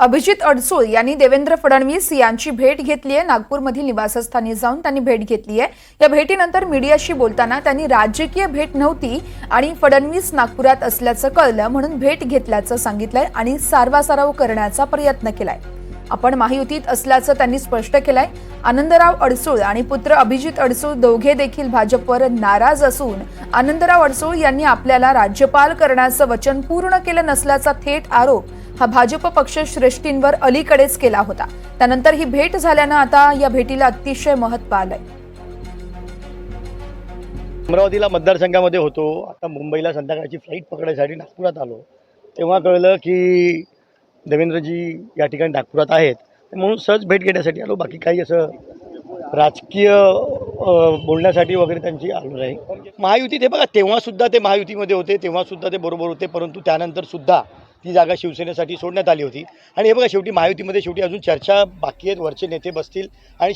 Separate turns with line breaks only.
अभिजित अडसूळ यांनी देवेंद्र फडणवीस यांची भेट घेतली आहे. नागपूरमधील निवासस्थानी जाऊन त्यांनी भेट घेतली आहे. या भेटीनंतर मीडियाशी बोलताना त्यांनी राजकीय भेट नव्हती आणि फडणवीस नागपुरात असल्याचं कळलं. म्हणून भेट घेतल्याचं सांगितलंय आणि सारवासाराव करण्याचा प्रयत्न केलाय. आपण महायुतीत असल्याचं त्यांनी स्पष्ट केलंय. आनंदराव अडसूळ आणि पुत्र अभिजित अडसूळ दोघे देखील भाजपवर नाराज असून आनंदराव अडसूळ यांनी आपल्याला राज्यपाल करण्याचं वचन पूर्ण केलं नसल्याचा थेट आरोप हा भाजप पक्ष श्रेष्ठींवर अलीकडेच केला होता. त्यानंतर ही भेट झाल्यानं आता या भेटीला अतिशय महत्त्व आलंय.
अमरावतीला मतदारसंघामध्ये होतो. आता मुंबईला संध्याकाळची फ्लाईट पकडायसाठी नागपुरात आलो. तेव्हा कळलं की देवेंद्रजी या ठिकाणी नागपुरात आहेत. म्हणून सहज भेट घेण्यासाठी आलो. बाकी काही असं राजकीय बोलण्यासाठी वगैरे त्यांची आलो नाही. महायुती ते बघा तेव्हासुद्धा ते महायुतीमध्ये होते तेव्हासुद्धा ते बरोबर होते परंतु त्यानंतर सुद्धा ती जागा शिवसेनेसाठी सोडण्यात आली होती. आणि हे बघा शेवटी महायुतीमध्ये शेवटी अजून चर्चा बाकी आहेत. वरचे नेते बसतील आणि